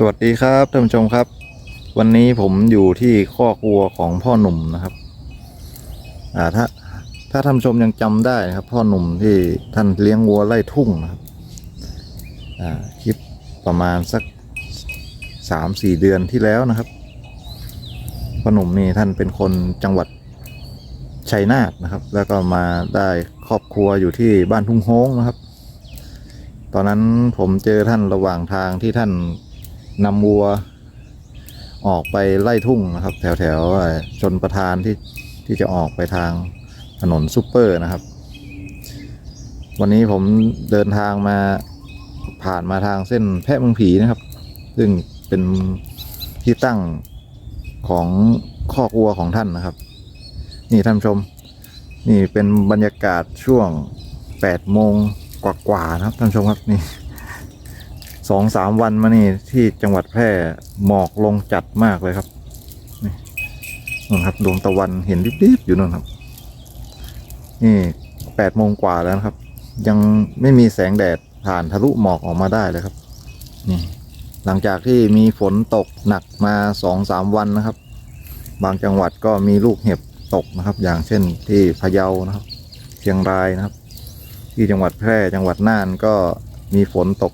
สวัสดีครับท่านผู้ชมครับ วันนี้ผมอยู่ที่ข้อกวัวของพ่อหนุ่มนะครับอ่าถ้าถ้าท่านผู้ชมยังจำได้นะครับ พ่อหนุ่มที่ท่านเลี้ยงวัวไล่ทุ่งนะครับอ่าคลิปประมาณสักสามสี่เดือนที่แล้วนะครับพ่อหนุ่มนี่ท่านเป็นคนจังหวัดชัยนาทนะครับ แล้วก็มาได้ครอบครัวอยู่ที่บ้านทุ่งโฮงนะครับ ตอนนั้นผมเจอท่านระหว่างทางที่ท่าน นำวัว ออกไปไล่ทุ่งนะครับ แถวแถวๆเอ่อชนประทานที่ที่จะออกไปทางถนนซูเปอร์นะครับ วันนี้ผมเดินทางมาผ่านมาทางเส้นแพะเมืองผีนะครับ ซึ่งเป็นที่ตั้งของขอกวัวของท่านนะครับ นี่ท่านชม นี่เป็นบรรยากาศช่วง8โมงกว่าๆนะครับท่านชมครับนี่ สองสามวันมานี่ที่จังหวัดแพร่หมอกลงจัดมากเลยครับนี่นู่นครับดวงตะวันเห็นดิบๆอยู่นู่นครับ นี่แปดโมงกว่าแล้วนะครับ ยังไม่มีแสงแดดผ่านทะลุหมอกออกมาได้เลยครับ นี่หลังจากที่มีฝนตกหนักมาสองสามวันนะครับ บางจังหวัดก็มีลูกเห็บตกนะครับ อย่างเช่นที่พะเยานะครับ เชียงรายนะครับ ที่จังหวัดแพร่จังหวัดน่านก็มีฝนตก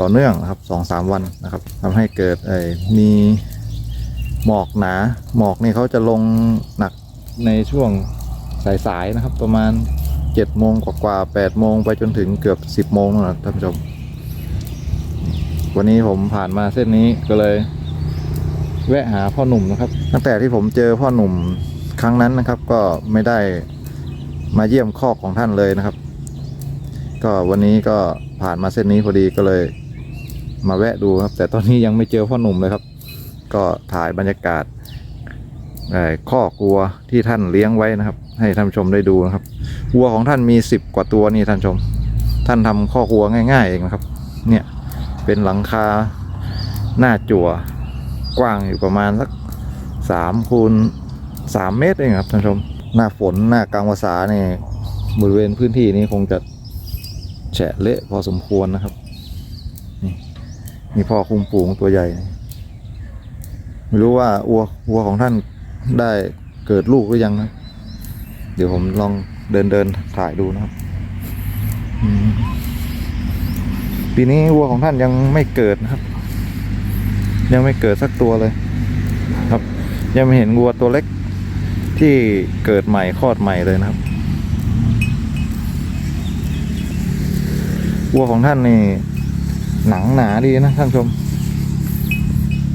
ต่อเนื่องนะครับสองสามวันนะครับทำให้เกิดเอ่อมีหมอกหนา หมอกนี่เขาจะลงหนักในช่วงสายๆนะครับ ประมาณเจ็ดโมงกว่าๆแปดโมงไปจนถึงเกือบสิบโมงนะครับท่านผู้ชม วันนี้ผมผ่านมาเส้นนี้ก็เลย แวะหาพ่อหนุ่มนะครับ ตั้งแต่ที่ผมเจอพ่อหนุ่มครั้งนั้นนะครับ ก็ไม่ได้มาเยี่ยมคอกของท่านเลยนะครับ ก็วันนี้ก็ผ่านมาเส้นนี้พอดีก็เลย มาแวะดูครับ แต่ตอนนี้ยังไม่เจอพ่อหนุ่มเลยครับ ก็ถ่ายบรรยากาศเอ่อข้อกวัวที่ท่านเลี้ยงไว้นะครับ ให้ท่านชมได้ดูนะครับวัวของท่านมีสิบกว่าตัวนี่ท่านชม ท่านทำข้อกวัวง่ายๆเองนะครับ เนี่ยเป็นหลังคาหน้าจั่วกว้างอยู่ประมาณสักสามคูณสามเมตรเองครับท่านชม หน้าฝนหน้ากลางวาสาเนี่ยบริเวณพื้นที่นี้คงจะแฉะเละพอสมควรนะครับ มีพ่อคุมฝูงตัวใหญ่ ไม่รู้ว่าวัววัวของท่านได้เกิดลูกหรือยังนะ เดี๋ยวผมลองเดินเดินถ่ายดูนะครับปีนี้วัวของท่านยังไม่เกิดนะครับ ยังไม่เกิดสักตัวเลย ครับ ยังไม่เห็นวัวตัวเล็กที่เกิดใหม่คลอดใหม่เลยนะครับวัวของท่านนี่ หนังหนาดีนะท่านชม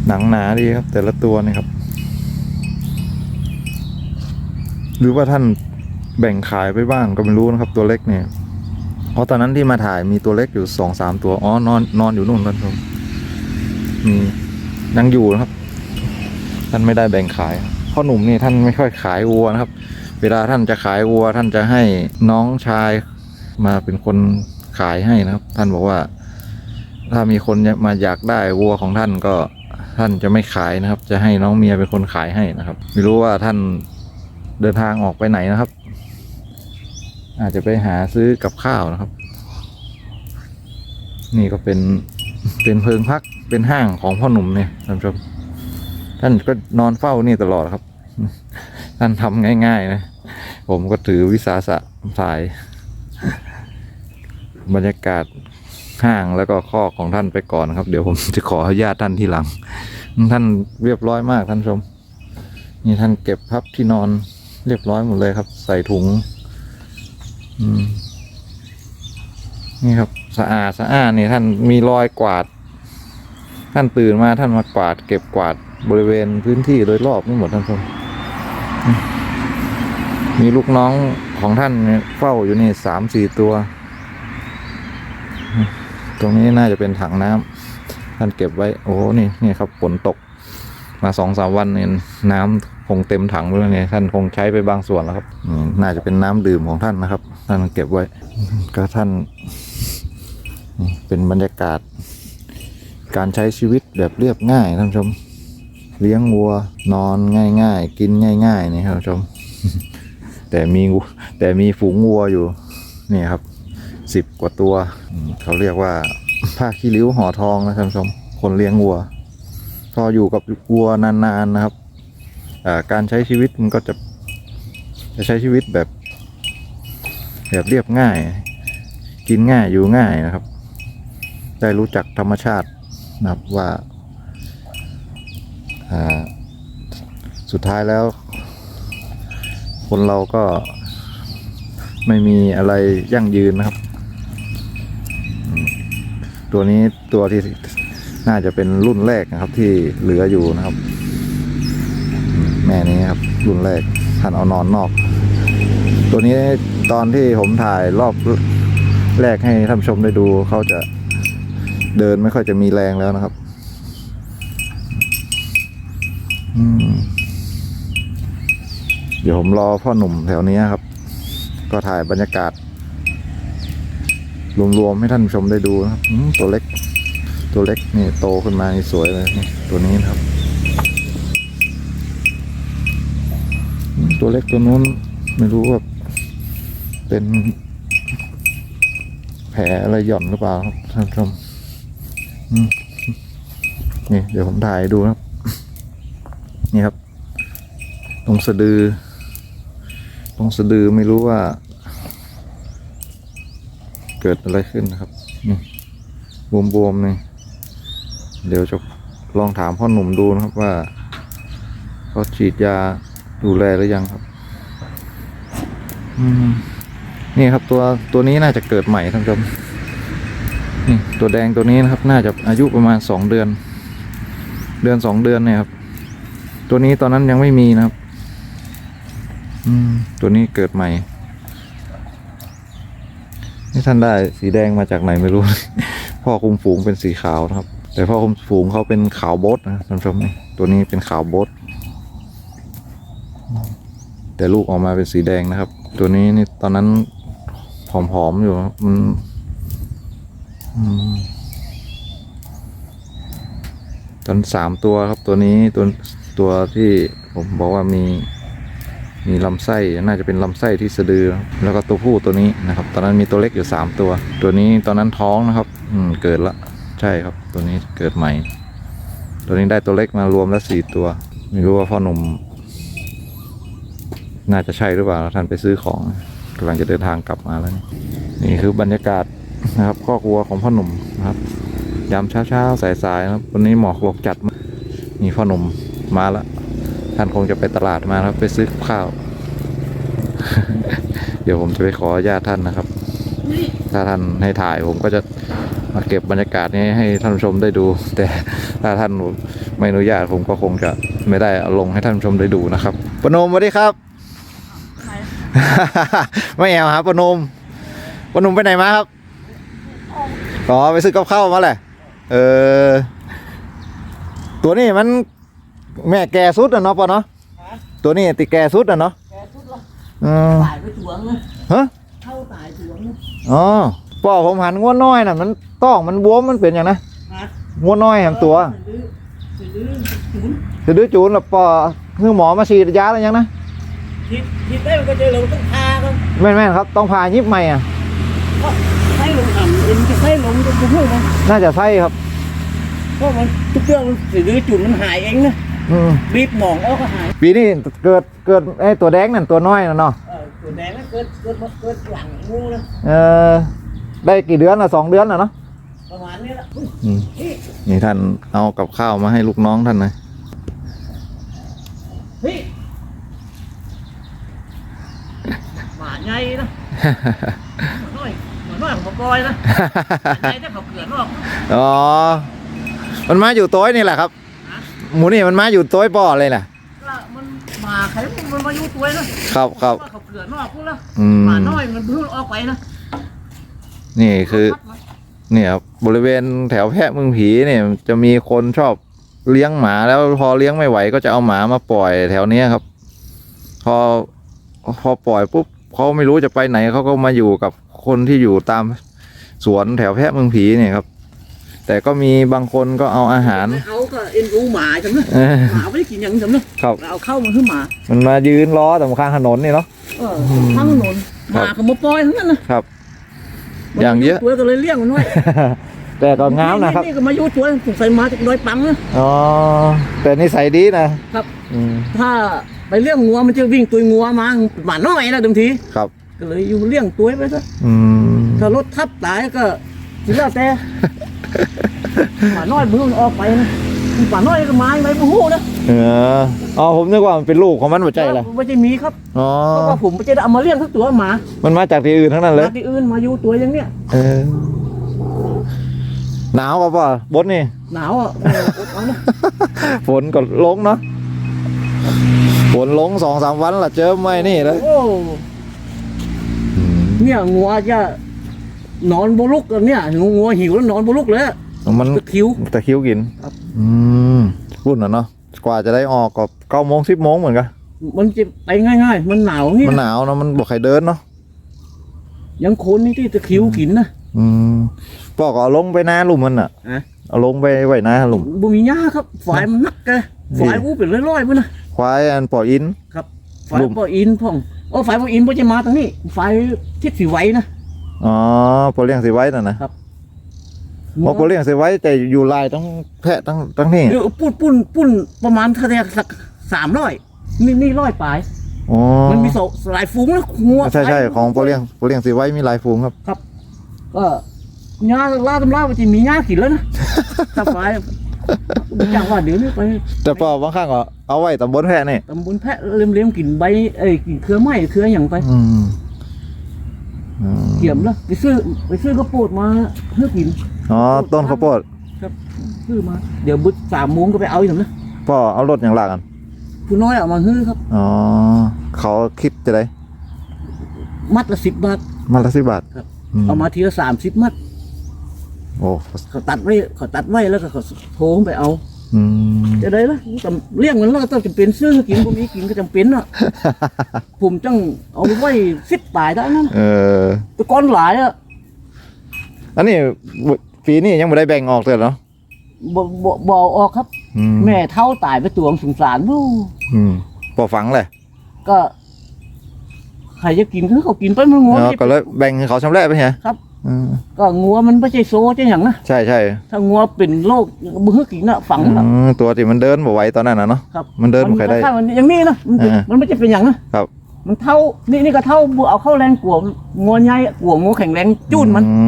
หนังหนาดีครับ แต่ละตัวนี่ครับ หรือว่าท่านแบ่งขายไปบ้างก็ไม่รู้นะครับ ตัวเล็กเนี่ยเพราะตอนนั้นที่มาถ่ายมีตัวเล็กอยู่สองสามตัวอ๋อนอนนอนอยู่นู่นท่านชมมียังอยู่นะครับ ท่านไม่ได้แบ่งขายพ่อหนุ่มนี่ท่านไม่ค่อยขายวัวนะครับ เวลาท่านจะขายวัว ท่านจะให้น้องชายมาเป็นคนขายให้นะครับ ท่านบอกว่า ถ้ามีคนมาอยากได้วัวของท่านก็ท่านจะไม่ขายนะครับ จะให้น้องเมียเป็นคนขายให้นะครับ ไม่รู้ว่าท่านเดินทางออกไปไหนนะครับ อาจจะไปหาซื้อกับข้าวนะครับ นี่ก็เป็นเป็นเพิงพักเป็นห้างของพ่อหนุ่มเนี่ยท่านผู้ชมท่านก็นอนเฝ้านี่ตลอดครับ ท่านทำง่ายๆนะผมก็ถือวิสาสะถ่าย บรรยากาศ ห้างแล้วก็ข้อกของท่านไปก่อนครับ เดี๋ยวผมจะขออนุญาตท่านที่หลัง ท่านเรียบร้อยมากท่านชม นี่ท่านเก็บพับที่นอนเรียบร้อยหมดเลยครับ ใส่ถุงนี่ครับสะอาดสะอาดนี่ท่านมีรอยกวาด ท่านตื่นมาท่านมากวาด เก็บกวาดบริเวณพื้นที่โดยรอบนี่หมดท่านชมมีลูกน้องของท่านเนี่ยเฝ้าอยู่นี่สามสี่ตัว ตรงนี้น่าจะเป็นถังน้ำท่านเก็บไว้ โอ้โหนี่นี่ครับฝนตก มาสองสามวันเนี่ยน้ำคงเต็มถังแล้วเนี่ยท่านคงใช้ไปบางส่วนแล้วครับน่าจะเป็นน้ำดื่มของท่านนะครับ ท่านเก็บไว้ ก็ท่านเป็นบรรยากาศ การใช้ชีวิตแบบเรียบง่ายท่านชม เลี้ยงวัวนอนง่าย ๆ กินง่าย ๆ นี่ครับท่านชม แต่มีแต่มีฝูงวัวอยู่นี่ครับ สิบกว่าตัวอืมเขาเรียกว่าผ้าขี้ริ้วห่อทองนะท่านผู้ชม คนเลี้ยงวัว พออยู่กับวัวนานๆนะครับอ่าการใช้ชีวิตมันก็จะจะใช้ชีวิตแบบ แบบเรียบง่าย กินง่ายอยู่ง่ายนะครับ ได้รู้จักธรรมชาตินะครับว่าอ่าสุดท้ายแล้ว คนเราก็ไม่มีอะไรยั่งยืนนะครับอืม ตัวนี้ตัวที่น่าจะเป็นรุ่นแรกนะครับ ที่เหลืออยู่นะครับ แม่นี้ครับ รุ่นแรกท่านเอานอนนอก ตัวนี้ตอนที่ผมถ่ายรอบแรกให้ท่านชมได้ดูเขาจะเดินไม่ค่อยจะมีแรงแล้วนะครับเดี๋ยวผมรอพ่อหนุ่มแถวนี้ครับ ก็ถ่ายบรรยากาศ รวมๆให้ท่านชมได้ดูนะครับตัวเล็ก ตัวเล็กนี่โตขึ้นมานี่สวยเลยตัวนี้นะครับ ตัวเล็กตัวนู้นไม่รู้ว่าเป็นแผลอะไรหย่อนหรือเปล่าครับท่านชมนี่เดี๋ยวผมถ่ายดูครับ นี่ครับ ตรงสะดือ ตรงสะดือไม่รู้ว่า เกิดอะไรขึ้นนะครับนี่บวมๆนี่เดี๋ยวจะลองถามพ่อหนุ่มดูนะครับว่าเขาฉีดยาดูแลหรือยังครับ อืมนี่ครับตัวตัวนี้น่าจะเกิดใหม่ท่านผู้ชมนี่ตัวแดงตัวนี้นะครับ น่าจะอายุประมาณสองเดือน เดือนสองเดือนเนี่ยครับ ตัวนี้ตอนนั้นยังไม่มีนะครับ อืมตัวนี้เกิดใหม่ นี่ท่านได้สีแดงมาจากไหนไม่รู้ พ่อคุมฝูงเป็นสีขาวนะครับ แต่พ่อคุมฝูงเขาเป็นขาวโบดนะท่านผู้ชมตัวนี้เป็นขาวโบดแต่ลูกออกมาเป็นสีแดงนะครับ ตัวนี้นี่ตอนนั้นผอมๆอยู่มันตอนสามตัวครับตัวนี้ตัวตัวที่ผมบอกว่ามี มีลำไส้น่าจะเป็นลำไส้ที่สะดือ แล้วก็ตัวผู้ตัวนี้นะครับ ตอนนั้นมีตัวเล็กอยู่สามตัว ตัวนี้ตอนนั้นท้องนะครับ อืมเกิดละใช่ครับ ตัวนี้เกิดใหม่ ตัวนี้ได้ตัวเล็กมารวมแล้วสี่ตัว ไม่รู้ว่าพ่อหนุ่ม น่าจะใช่หรือเปล่าท่านไปซื้อของกำลังจะเดินทางกลับมาแล้วนี่นี่คือบรรยากาศนะครับครอบครัวของพ่อหนุ่มนะครับยามเช้าๆสายๆนะครับวันนี้หมอกลกจัดมานี่พ่อหนุ่มมาแล้ว ท่านคงจะไปตลาดมานะครับไปซื้อกับข้าว เดี๋ยวผมจะไปขออนุญาตท่านนะครับ ถ้าท่านให้ถ่ายผมก็จะมาเก็บบรรยากาศนี้ให้ท่านผู้ชมได้ดู แต่ถ้าท่านไม่อนุญาตผมก็คงจะไม่ได้เอาลงให้ท่านผู้ชมได้ดูนะครับปนมสวัสดีครับไม่แอวครับปนมปนมไปไหนมาครับอ๋อไปซื้อกับข้าวมาแหละเออตัวนี้มัน แม่แกสุดอะเนาะปอเนาะตัวนี้ติแกสุดอะเนาะแกทุดละอืมตายไปถวงนะฮะเข้าตายถวงนะอ๋อป่อผมหันงวน้อยน่ะมันต้องมันบวมมันเป็นอย่างนะฮะงวน้อยแหมตัวถือถือถือจะดื้อจูนแล้วป่อคือหมอมาฉีดยาอะไรยังนะทิศทิศได้มันก็เจอเราต้องพากันแม่นแม่นๆครับต้องพายิบใหม่อะก็ให้ลงอ่ำเอ็นจะให้ลงจะพูดมันน่าจะใช่ครับเพราะมันทุกเรื่องมันถือจุดมันหายเองนะ อืมบีบหมองแล้วก็หายปีนี้เกิดเกิดไอ้ตัวแดงนั่นตัวน้อยน่ะเนาะเออตัวแดงนั่นเกิดเกิดมาเกิดหลังงูนะเออได้กี่เดือนอะสองเดือนอะเนาะประมาณนี้ละอุ้ยอืมนี่นี่ท่านเอากับข้าวมาให้ลูกน้องท่านนะเฮ้ยหมาไงนะหมาน้อยหมาน้อยของปอยนะหมาไงได้เขาเกลือนอกอ๋อมันมาอยู่โต้ยนี่แหละครับ หมูนี่มันมาอยู่โต้ยป่อเลยแหละก็มันหมาใครมันมาอยู่ตัวนะครับครับว่าเขาเกลือนอกพูดละอืม หมาน้อยมันเพิ่งออกไปนะนี่คือเนี่ยครับบริเวณแถวแพะเมืองผีเนี่ยจะมีคนชอบเลี้ยงหมาแล้วพอเลี้ยงไม่ไหวก็จะเอาหมามาปล่อยแถวเนี้ยครับ พอพอปล่อยปุ๊บเขาไม่รู้จะไปไหนเขาก็มาอยู่กับคนที่อยู่ตามสวนแถวแพะเมืองผีเนี่ยครับ แต่ก็มีบางคนก็เอาอาหารเขาก็เอ็นรู้หมาจำเนอะเออ หมาไม่ได้กินอย่างจำเนอะครับเอาเข้ามาขึ้นหมามันมายืนรอตรงข้างถนนนี่เนาะ เออข้างถนนหครับมาเขามาปล่อยทั้งนั้นนะครับ อย่างเยอะ ตัวก็เลยเลี้ยงมันไว้แต่ก็งามนะครับ นี่ก็มาอยู่ตัวสงสัยมาจากดอยปังนะ อ๋อ แต่นิสัยดีนะครับ อืมถ้าไปเลี้ยงงัวมันจะวิ่งตัวงัวมาหมาน้อยนะบางทีครับ ก็เลยอยู่เลี้ยงตัวไปซะอืม ถ้ารถทับตายก็สิแล้วแต่ หมาน้อยมือมันออกไปนะหมาน้อยก็มาไปบูฮู้นะเอออ๋อผมนึกว่ามันเป็นลูกของมันหัวใจละไม่ใช่มีครับอ๋อเพราะว่าผมไม่ได้เอามาเลี้ยงทุกตัวหมา มันมาจากที่อื่นทั้งนั้นเลยมาที่อื่นมาอยู่ตัวอย่างเนี้ยเออหนาวป่ะป่ะบดนี่หนาวอะเอออดเอานะฝนก็ลงเนาะฝนลงสองสามวันละเจอไม่นี่เลยโอ้เนี่ยงัวจะ นอนบลุกอะเนี่ยงัวหิวแล้วนอนบลุกเลยอะมันตะคริวตะคริวกินครับอืมรุ่นน่ะเนาะกว่าจะได้ออกก็เก้าโมงสิบโมงเหมือนกันมันจะไปง่าย ๆ มันหนาวนี่มันหนาวเนาะมันบอกใครเดินเนาะยังคนนี่ที่ตะคริวกินนะอืมปอกเอาลงไปหน้าหลุมมันอะอะเอาลงไปไว้หน้าหลุมบ่มีหญ้าครับฝายมันนักแกฝายอู้เป็นร้อยๆพุ่นนะควายอันปล่อยอินฝายลุ่มปออินพ่องโอ้ฝายปออินบ่จะมาทางนี้ฝายทิศสีไว้นะ อ๋อพอเลี้ยงสิไว้น่ะนะเพราะพอเลี้ยงสิไว้แต่อยู่ลายต้องแพะตั้งตั้งนี่เดี๋ยวปุ้นปุ้นปุ้นประมาณเท่าไหร่สักสามร้อยนี่นี่ร้อยปลายอ๋อมันมีโซหลายฟุ้งนะงัวใช่ใช่ของพอเลี้ยงพอเลี้ยงสิไว้มีหลายฝูงครับก็หญ้าล่าตำล่ามันจะมีหญ้ากินแล้วนะถ้าฝายอย่างว่าเดี๋ยวนี้ไป แต่พอบางครั้งก็เอาไว้ตำบลแพะนี่ตำบลแพะเลี้ยมๆกินใบเอ้ยกินเครือไม้เครืออย่างไป อืมอืม เกี่ยมแล้วไปซื้อไปซื้อข้าวโพดมาเพื่อกินอ๋อต้นข้าวโพดซื้อมาเดี๋ยวบุดสามโมงก็ไปเอาอีกแล้วนะพ่อเอารถอย่างหลักกันผู้น้อยเอามาฮื้อครับอ๋อเขาคิดจะได้มัดละสิบบาทมาละสิบบาทครับมเอามาทีละสามสิบมัดโอ้เขาตัดไว้เขาตัดไว้แล้วก็เขาโทรไปเอา อืม จะได้ละแต่เลี้ยงมันแล้วก็ต้องจำเป็นซื้อกินพวกนี้กินก็จำเป็นอะ ผมจังเอาไว้สิบปลายได้นั่นเออ แต่ก้อนหลายอะอันนี้ปีนี้ยังไม่ได้แบ่งออกเลยเนาะบ่บ่บ่เอาออกครับ อืมแม่เท่าตายไปตัวสงสารวู้อืมพอฝังเลยก็ใครจะกินคือเขากินไปมันงัวเนาะไม่ก็เลยแบ่งให้เขาชำแหละไปไงครับ อืมก็งัวมันไม่ใช่โซ่จะอย่างนะใช่ใช่ถ้างัวเป็นโรคมือกินน่ะฝังน่ะอืมตัวที่มันเดินบ่ไหวตอนนั้นนะเนาะครับมันเดินบ่ค่อยได้ ถ้ามันอย่างนี้นะมันเป็นอ่ามั มันไม่ใช่เป็นอย่างนะครับมันเท่านี่นี่ก็เท่าบัวเอาเข้าแรงกลัวงัวใหญ่กลัวงัวแข็งแรงจุ้นมันอื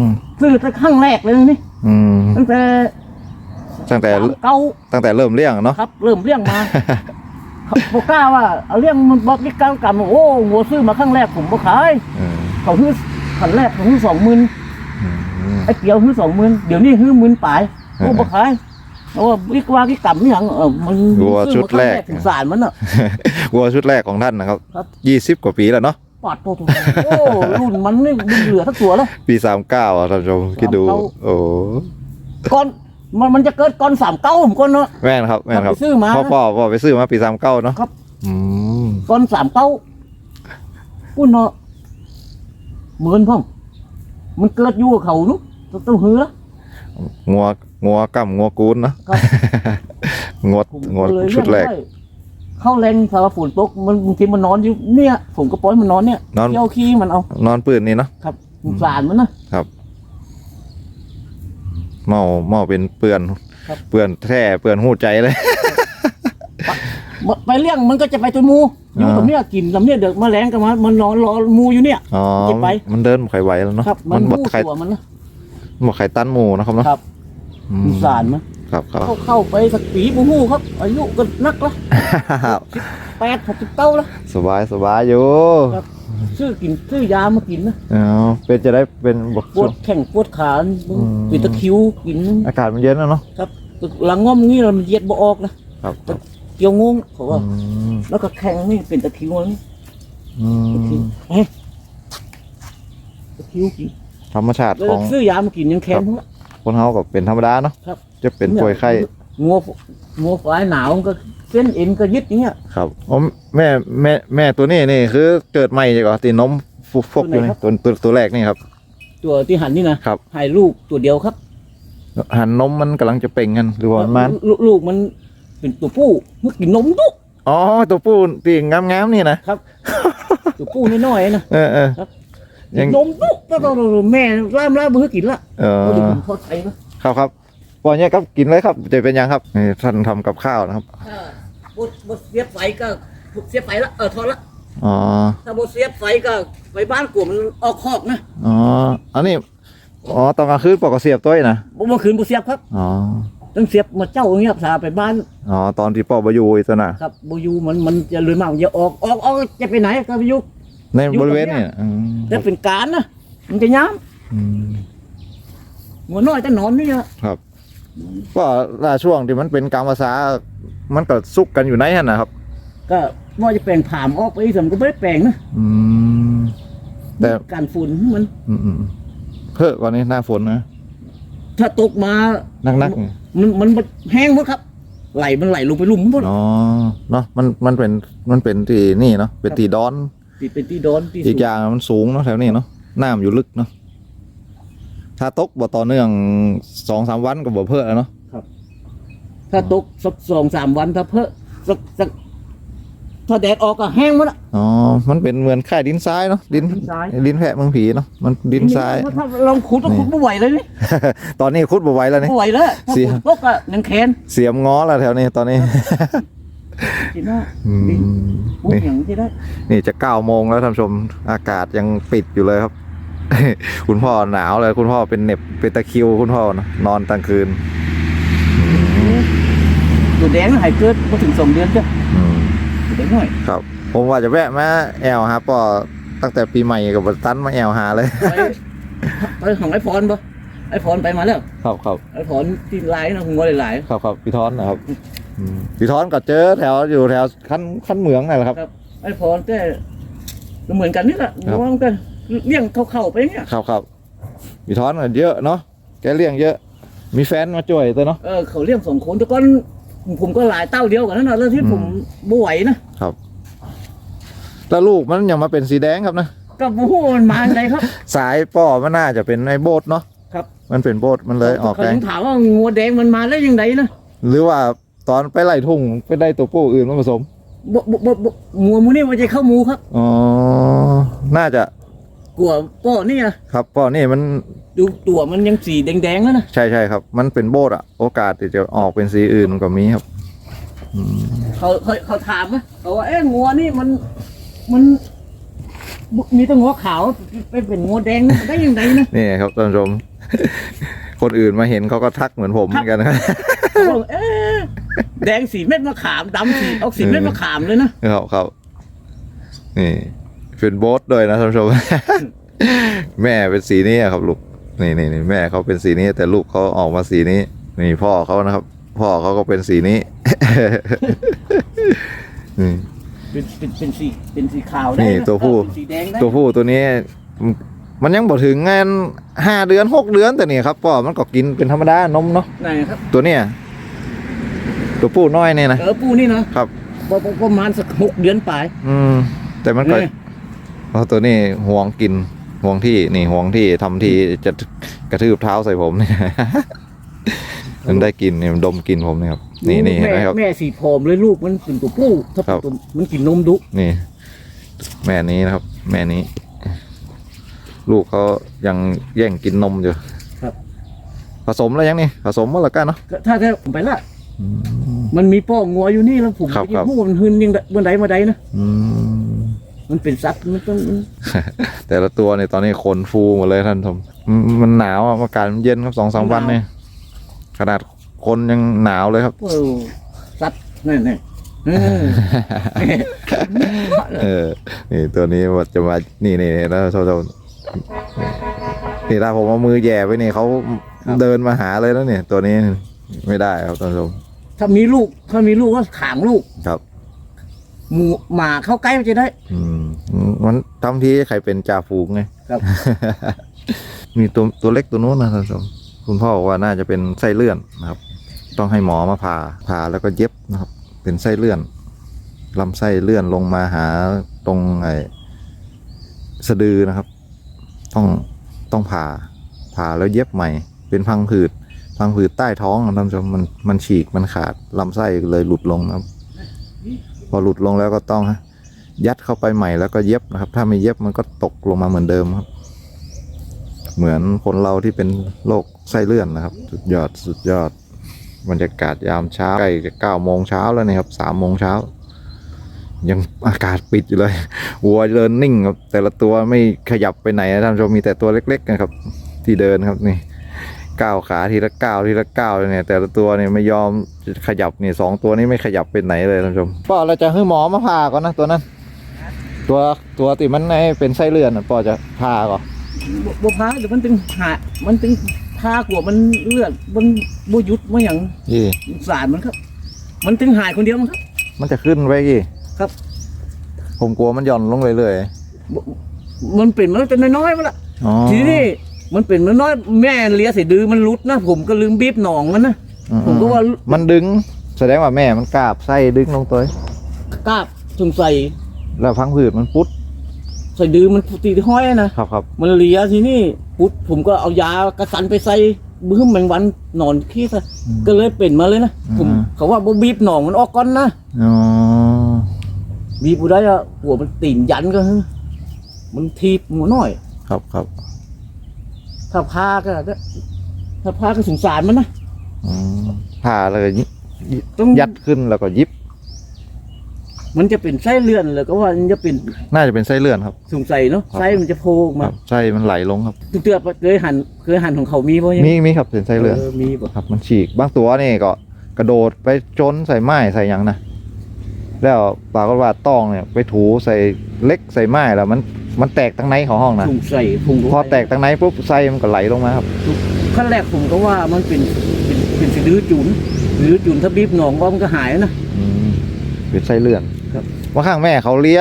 มคือแต่ข้างแรกเลยนี่อืมตั้งแต่ตั้งแต่สามเก้าตั้งแต่เริ่มเลี้ยงอะเนาะครับ เริ่มเลี้ยงมาพอกล้าว่าเอาเลี้ยงมันบอกนี่กล้ากำโอ้งัวซื้อมาข้างแรกผมบ่ขายเออเขาซื้อ ขันแรกเขาซื้อสองหมื่นอืมไอ้เกี่ยวซื้อสองหมื่นเดี๋ยวนี้ซื้อหมื่นปลายโอ้เออบ่ขายเพราะว่าวิกว่าวิกรรมนี่ยังเออมันวัวชุดแรกซื้อมาครั้งสงสารมันอะวัวชุดแรกของท่านนะครับครับยี่สิบกว่าปีแล้วเนาะปอดโตโตโอ้รุ่นมันนี่มันเหลือทั้งตัวแล้วปีสามเก้าท่านผู้ชมคิดดู39โอ้ก่อนมันมันจะเกิดก่อนสามเก้าผมก่อนเนาะแม่นครับแม่นครับไปซื้อมาพ่อพ่อพ่อไปซื้อมาปีสามเก้าเนาะครับอืมก่อนสามเก้าปุ้นเนาะ เหมือนพ่อมมันเกิดอยู่กับเขานุ๊กต้องเหือ งัวงัวกั่มงัวกูนเนาะครับงวดผมงวดก็เลยชุดแรกเลี้ยงไว้เข้าแรงถ้าว่าฝนตกมันบางทีมันนอนอยู่เนี่ย ผมก็ปล่อยมันนอนเนี่ยนอนเที่ยวขี้มันเอานอนปืนนี่เนาะครับสงสารมันนะ เมาเมาเป็นเปื่อนครับ เปื่อนแท้เปื่อนหูใจเลย ไปเลี้ยงมันก็จะไปตัวหมู อยู่อ่าตรงเนี้ยกินลำเนี้ยเด็กแมาแรงกันมามันนอนรอหมูอยู่เนี่ยอ๋อจะไปมันเดินบ่ค่อยไหวแล้วเนาะครับ มัมันนหมดมู้ไข่ตัวมันนะหมดไข่ตันหมูนะครับเนาะครับอืสมงสารมันครับครับเข้าเข้าไปสักปีบูฮู้ครับ อายุก็นักละแปดหกสิบเก้าละสบายสบายอยู่ครับซื้อกินซื้อยามากินนะอ๋อเป็นจะได้เป็นบกปวดแข้งปวดขาอืมปิดตะคริวกิน อากาศมันเย็นแล้วเนาะครับหลังง่อมงี้เรามันเย็ดบ่ออกนะครับ เกี่ยวงงเขาว่าอืมแล้วก็แข้งนี่เป็นตะคริวนี่อืตะคริวมเฮ้ยตะคริวกินธรรมชาติแล้วของซื้อยามากินยังแข็งทั้งละคนเฮากับเป็นธรรมดาเนาะครับจะเป็นป่วยไข้งัวงัวฝายหนาวมันก็เส้นเอ็นก็ยึดอย่างเงี้ยครับอ๋อแม่แม่แม่ตัวนี้นี่คือเกิดใหม่จากตีนมฟุกฟกอยู่นี่ตัวตัวตัวแรกนี่ครับ ตัวที่หันนี่นะครับให้ลูกตัวเดียวครับ หันนมมันกำลังจะเป่งกันหรือว่ามันลูกลูกมัน เป็นตัวผู้มันกินนมตุ๊อ๋อตัวปูตีงามๆนี่นะครับ ตัวผู้น้อยๆนะเออเออยังนมตุ๊กก็ต้องแม่ล่ามล่ามมือกินละเออเอาดิผมเข้าใจนะครับครับปอนเนี่ยครับกินเลยครับจะเป็นยังครับนี่ท่านทำกับข้าวนะครับถ้าบดบดเสียบไฟก็เสียบไฟละเออทอดละอ๋อถ้าบดเสียบไฟก็ไปบ้านกลัวมันออกคอกนะอ๋ออันนี้อ๋อตอนกลางคืนปอกกระเสียบตัวนะบ่เมื่อคืนบ่เสียบครับอ๋อ ต้องเสียบมาเจ้าอย่างเงี้ยพาไปบ้านอ๋อตอนที่ปอบอยู่อีกตัวน่ะครับบ่อยู่มันมันจะเลยมาอย่าออกออกออกจะไปไหนก็ไปอยู่ในอยู่บริเวณตรงเนี้นี่ยอืมแต่เป็นการนะมันจะย้ำอืมหัวน้อยแต่นอนนี่อะครับก็ล่าช่วงที่มันเป็นกรรมภาษามันก็ซุกกันอยู่ในหันนะครับ ก็ว่าจะแปลงผ่ามออกไปสมก็ไม่ได้แปลงนะอืม แต่ การฝุ่นมันอืมอืมเพิ่มกว่านี้หน้าฝนนะ ถ้าตกมานักนักมันมันมันแห้งหมดครับ ไหลมันไหลลงไปลุ่มหมดอ๋อเนาะมันมันเป็นมันเป็นที่นี่เนาะเป็นที่ดอนที่เป็นที่โดนที่อีสูกงอย่างมันสูงเนาะแถวนี้เนาะน้ำอยู่ลึกเนาะถ้าตกบ่ต่อเนื่องสองสามวันก็บ่เพิ่มแล้วเนาะถ้าตกสักสองสามวันถ้าเพิ่มสักสัก ถ้าแดดออกก็แห้งหมดอะ อ๋อ มันเป็นเหมือนค่ายดินทรายเนาะ ดิน ดินทราย ดินแพะเมืองผีเนาะ มันดินทราย ถ้าลองขุดก็ขุดไม่ไหวเลยนี่ตอนนี้คุดบ่ไหวแล้วนี่ ไม่ไหวแล้วถ้าเสีย ขุดตกอะนังแขนเสียมง้อแล้วแถวนี้ตอนนี้จีน่าอืมปุ๊บนี่ อย่างที่ได้นี่จะเก้าโมงแล้วท่านผู้ชม อากาศยังปิดอยู่เลยครับ คุณพ่อหนาวเลย คุณพ่อเป็นเหน็บเป็นตะคริวคุณพ่อนะนอนกลางคืน ตัวแดงหายเกิดมาถึงสองเดือนจ้ะอืม ตัวแดงหน่อยครับ ผมว่าจะแวะมาแอลฮะป่อตั้งแต่ปีใหม่กับบัตันมาแอลหาเลยไปไปของไอ้พรปะไอ้พรไปมาแล้ว ครับครับไอ้พรที่ไลน์นะหัวหลายครับครับพี่ท้อนนะครับอืมพี่ท้อนก็เจอแถวอยู่แถวขั้นขั้นเหมืองนั่นแหละครับๆไอ้พรแต่เหมือนกันนี่แหละครับว่ามันก็เลี้ยงเข้าๆไปเนี่ยครับครับพี่ท้อนก็เยอะเนาะแกเลี้ยงเยอะ มีแฟนมาช่วยตัวเนาะเออเขาเลี้ยงสองคนแต่ก่อน ผมก็หลายเต้าเดียวกันนั่นนะแล้วที่อืมผมบ่ไหวนะครับ แล้วลูกมันยังมาเป็นสีแดงครับนะก็โอ้โหมันมาอะไรครับ สายป่อมันน่าจะเป็นในโบสถ์เนาะครับ มันเป็นโบสถ์มันเลยออกเขาแดงถึงถามว่างัวแดงมันมาแล้วยังไงนะหรือว่าตอนไปไล่ทุ่งไปได้ตัวผู้อื่นมาผสมบ่บ่บ่บ่งัวมูนี่มันจะเข้าหมูครับอ๋อน่าจะกลัวป้อนี่นะครับป่อนี่มัน ดูตัวมันยังสีแดงๆแล้วนะใช่ใช่ครับ มันเป็นโบสถ์อะโอกาสที่จะออกเป็นสีอื่นมันก็มีครับอืมเขาเขาเขาถามนะเขาว่าเอ๊ะงัวนี่มันมันมีแต่งัวขาวไปเป็นงัวแดงได้ยังไงนะนี่ครับท่านผู้ชม คนอื่นมาเห็นเขาก็ทักเหมือนผมเหมือนกันนะครับ เขาบอกเอ๊ะแดงสีเม็ดมะขามดำสีออกสีเม็ดมะขามเลยนะ ครับครับนี่เป็นโบสถ์ด้วยนะท่านผู้ชม แม่เป็นสีนี้อะครับลูก นี่นี่นี่แม่เขาเป็นสีนี้ แต่ลูกเขาออกมาสีนี้ นี่พ่อเขานะครับ พ่อเขาก็เป็นสีนี้ นี่เป็นเป็นเป็นสีเป็นสีขาวได้นี่นะตัวผู้เป็นสีแดงได้ตัวผู้ตัวนี้ มันยังบ่ถึงงานห้าเดือนหกเดือนแต่นี่ครับพ่อมันก็กินเป็นธรรมดานมเนาะไหนครับ ตัวเนี้ยตัวผู้น้อยเนี่ยนะเออปูนี่นะครับประประประมาณสักหกเดือนปลายอืมแต่มันก็นี่เพราะตัวนี้ห่วงกิน ห่วงที่นี่ห่วงที่ทำทีจะกระทืบเท้าใส่ผมเนี่ยมันได้กินเนี่ยมันดมกินผมเนี่ยครับ นี่นี่เห็นไหมครับ แม่สีผอมเลยลูกมันเป็นตัวผู้ถ้าครับตัวมันกินนมดุนี่ แม่นี้นะครับ แม่นี้ ลูกเขายังแย่งกินนมอยู่ครับผสมแล้วยังนี่ผสมเมื่อไหร่กันเนาะก็ถ้าถ้าผมไปละอืมมันมีป้องัวอยู่นี่แล้วผมครับไปครับพูดมันหึนยังเมื่อใดมาใดนะอืม มันเป็นสัตว์มันต้องมันแต่ละตัวเนี่ยตอนนี้ขนฟูหมดเลยท่านผู้ชมมันมันหนาวอะอากาศมันเย็นครับสองสามวันเนี่ยขนาดคนยังหนาวเลยครับโอ้สัตว์นั่นนี่เออเออ นี่ตัวนี้ว่าจะมานี่นี่นี่แล้วชมชมนี่ถ้าผมเอามือแหย่ไปนี่เขาเดินมาหาเลยแล้วเนี่ย ตัวนี้ไม่ได้ครับท่านผู้ชมถ้ามีลูก ถ้ามีลูกก็ขางลูกครับ หมูหมาเข้าใกล้มันจะได้ อืมมันทำทีใครเป็นจ่าฝูงไงครับ มีตัวตัวเล็กตัวนู้นนะท่านผู้ชมคุณพ่อบอกว่าน่าจะเป็นไส้เลื่อนนะครับ ต้องให้หมอมาผ่าผ่าแล้วก็เย็บนะครับ เป็นไส้เลื่อนลำไส้เลื่อนลงมาหาตรงไอ้สะดือนะครับ ต้องต้องผ่าผ่าแล้วเย็บใหม่ เป็นพังผืดพังผืดใต้ท้องนะท่านผู้ชมมันมันฉีกมันขาดลำไส้เลยหลุดลงนะครับ พอหลุดลงแล้วก็ต้องยัดเข้าไปใหม่แล้วก็เย็บนะครับ ถ้าไม่เย็บมันก็ตกลงมาเหมือนเดิมครับ เหมือนคนเราที่เป็นโรคไส้เลื่อนนะครับ สุดยอดสุดยอดบรรยากาศยามเช้าใกล้จะเก้าโมงเช้าแล้วนะครับสามโมงเช้า ยังอากาศปิดอยู่เลยวัวเดินนิ่งครับแต่ละตัวไม่ขยับไปไหนนะท่านผู้ชมมีแต่ตัวเล็กๆนะครับ ที่เดินครับนี่ ก้าวขาทีละก้าวทีละก้าวเลยเนี่ย แต่ละตัวเนี่ยไม่ยอมขยับนี่สองตัวนี้ไม่ขยับไปไหนเลยท่านผู้ชมป้อเราจะให้หมอมาผ่าก่อนนะตัวนั้น ตัวตัวติมันในเป็นไส้เลื่อนน่ะป้อจะผ่าก่อนบ่บ่พาเดี๋ยวมันตึงหามันตึงพากลัวมันเลือดมันบ่หยุดมาอย่างยี่สารมันครับ มันตึงหายคนเดียวมั้งครับ มันจะขึ้นไปกี่ครับ ผมกลัวมันหย่อนลงเรื่อยบ่มันเป็นมันเป็นน้อยๆมาละๆอ๋อ ทีนี้ มันเป็นน้อยๆแม่เลี้ยใส่ดื้อมันรุดนะผมก็ลืมบีบหนองมันนะอืผมก็ว่ามันดึง แสดงว่าแม่มันกราบไส้ดึงลงตัวกาบถึงใส่แล้วพังผืดมันปุ๊ดใส่ดื้อมันตีที่ห้อยนะครับครับมันเลียทีนี่ปุ๊ดผมก็เอายากระสันไปใส่บื้มแมงวันนอนขี้ซะอืม ก็เลยเป็นมาเลยนะผมอืมเขาว่าบ่บีบหนองมันออกก่อนนะอ๋อบีบบ่ได้อะหัวมันตีนยันก็ฮะมันทีบหัวน้อย ครับครับ ถ้าพาก็ถ้าพาก็สงสารมันนะอืมผ่าแล้วก็ยิต้องยัดขึ้นแล้วก็ยิบ มันจะเป็นไส้เลื่อนแล้วก็ว่ามันจะเป็นน่าจะเป็นไส้เลื่อนครับ สงสัยเนาะครับ ไส้มันจะโผล่ออกคมารับไส้มันไหลลงครับทุกเตือเคยหันเคยหันของเขามีป่ะยังมีมีครับเป็นไส้เลื่อนมีป่ะครับ มันฉีกบางตัวนี่ก็กระโดดไปจนใส่ไม้ใส่หยังนะแล้วปรากฏว่าต้องเนี่ย ไปถูใส่เล็กใส่ไม้แล้วมัน มันแตกตั้งในของห้องนะถุงใส่ถุงพอแตกตั้งในปุ๊บไส้มันก็ไหลลงมาครับขั้นแรกผมก็ว่ามันเป็นเป็นเป็นสะดือจุนสะดือจุนถ้าบีบหนองว่ามันก็หายนะอืมเป็นไส้เลื่อนครับว่าข้างแม่เขาเลี้ย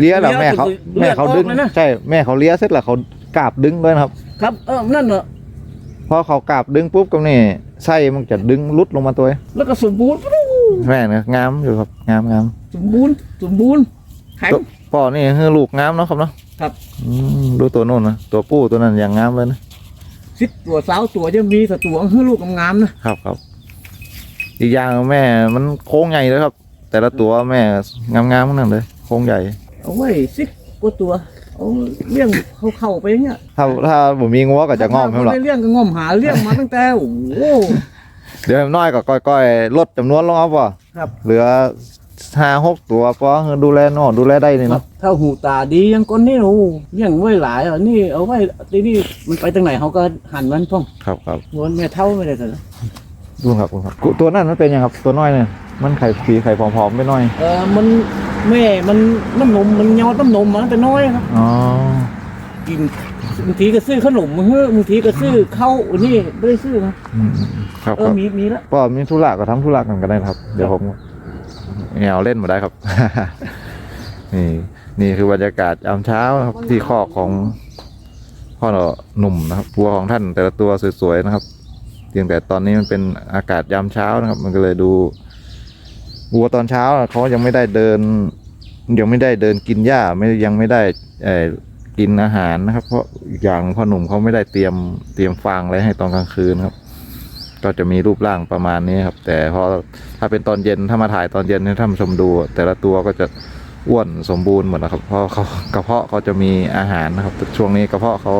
เลี้ยแล้วเลี้ยแม่เขาจนเลืแม่อดเขาดึงออกเลยนะใช่แม่เขาเลี้ยเสร็จแล้วเขากราบดึงด้วยนะครับ ครับเออนั่นเนอะพอเขากราบดึงปุ๊บก็นี่ไส้มันจะดึงลุดลงมาตัวเองแล้วก็สมบูรณ์แม่เนี่ยงามอยู่ครับงามงามสมบูรณ์สมบูรณ์แข็งตัวพ่อนี่คือลูกงามเนาะครับเนาะ ครับ อืมดูตัวนู้นนะตัวผู้ตัวนั้นอย่างงามเลยนะสิบตัวสาวตัวจะมีแต่ตัวให้ลูกงามๆนะครับครับ อีกอย่างแม่มันโค้งใหญ่เลยครับ แต่ละตัวแม่งามๆทั้งนั้นเลย โค้งใหญ่เอาไว้สิบกว่าตัวเอาเลี้ยงเขาเข้าไปอย่างเงี้ยถ้าถ้าผมมีงัวก็จะงอมให้หรอกไม่เลี้ยงก็งอมหาเลี้ยงมาตั้งแต่โอ้โหเดี๋ยวน้อยก็ก้อยๆลดจำนวนลงเอาป่ะครับเหลือ ห้าหกตัวพอดูแลน้องดูแลได้นี่เนาะถ้าหูตาดีอยังก้นนี่โอ้โหเลี้ยงไว้หลายอะนี่เอาไว้ทีนี่มันไปทางไหนเขาก็หันมันพ่องครับครับวนแม่เท่าไม่ได้กันดูครับดูครับกูตัวนั้นมันเป็นยังครับตัวน้อยเนี่ยมันไข่สีไข่ผอมๆไม่น้อยเออมันแม่มันน้ำนมมันยอดน้ำนมมาตั้งแต่น้อยครับอ๋อกินบางทีก็ซื้อขนมมาเฮ้อบางทีก็ซื้อข้าวอันนี่ไม่ได้ซื้อนะอืมครับเอคอรับมีมีแล้วก็มีธุระก็ทำธุระกันก็ได้นะครับ เดี๋ยวผม แงวเล่นหมาได้ครับ นี่นี่คือบรรยากาศยามเช้านะครับ ที่คอกของพ่อหนุ่มนะครับวัวของท่านแต่ละตัวสวยๆนะครับเพียงแต่ตอนนี้มันเป็นอากาศยามเช้านะครับ มันก็เลยดูวัวตอนเช้าเขายังไม่ได้เดิน ยังไม่ได้เดินกินหญ้าไม่ยังไม่ได้กินอาหารนะครับ เพราะอีกอย่างพ่อหนุ่มเขาไม่ได้เตรียมเตรียมฟางอะไรให้ตอนกลางคืนครับ ก็จะมีรูปร่างประมาณนี้ครับ แต่พอถ้าเป็นตอนเย็นถ้ามาถ่ายตอนเย็นให้ท่านชมดู แต่ละตัวก็จะอ้วนสมบูรณ์หมดนะครับ เพราะเขากระเพาะเขาจะมีอาหารนะครับ ช่วงนี้กระเพาะเขา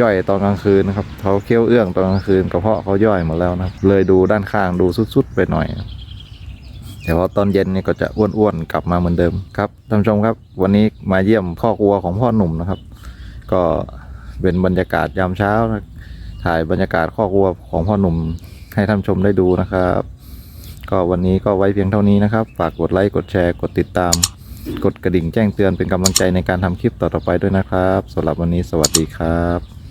ย่อยตอนกลางคืนนะครับเขาเคี้ยวเอื้องตอนกลางคืนกระเพาะเขาย่อยหมดแล้วนะครับ เลยดูด้านข้างดูสุดๆไปหน่อยแต่ว่าตอนเย็นนี่ก็จะอ้วนๆกลับมาเหมือนเดิมครับท่านผู้ชมครับ วันนี้มาเยี่ยมพ่อครัวของพ่อหนุ่มนะครับ ก็เป็นบรรยากาศยามเช้านะ ถ่ายบรรยากาศข้อครัวของพ่อหนุ่มให้ท่านชมได้ดูนะครับ ก็วันนี้ก็ไว้เพียงเท่านี้นะครับ ฝากกดไลค์กดแชร์กดติดตาม กดกระดิ่งแจ้งเตือนเป็นกำลังใจในการทำคลิปต่อๆไปด้วยนะครับสำหรับวันนี้สวัสดีครับ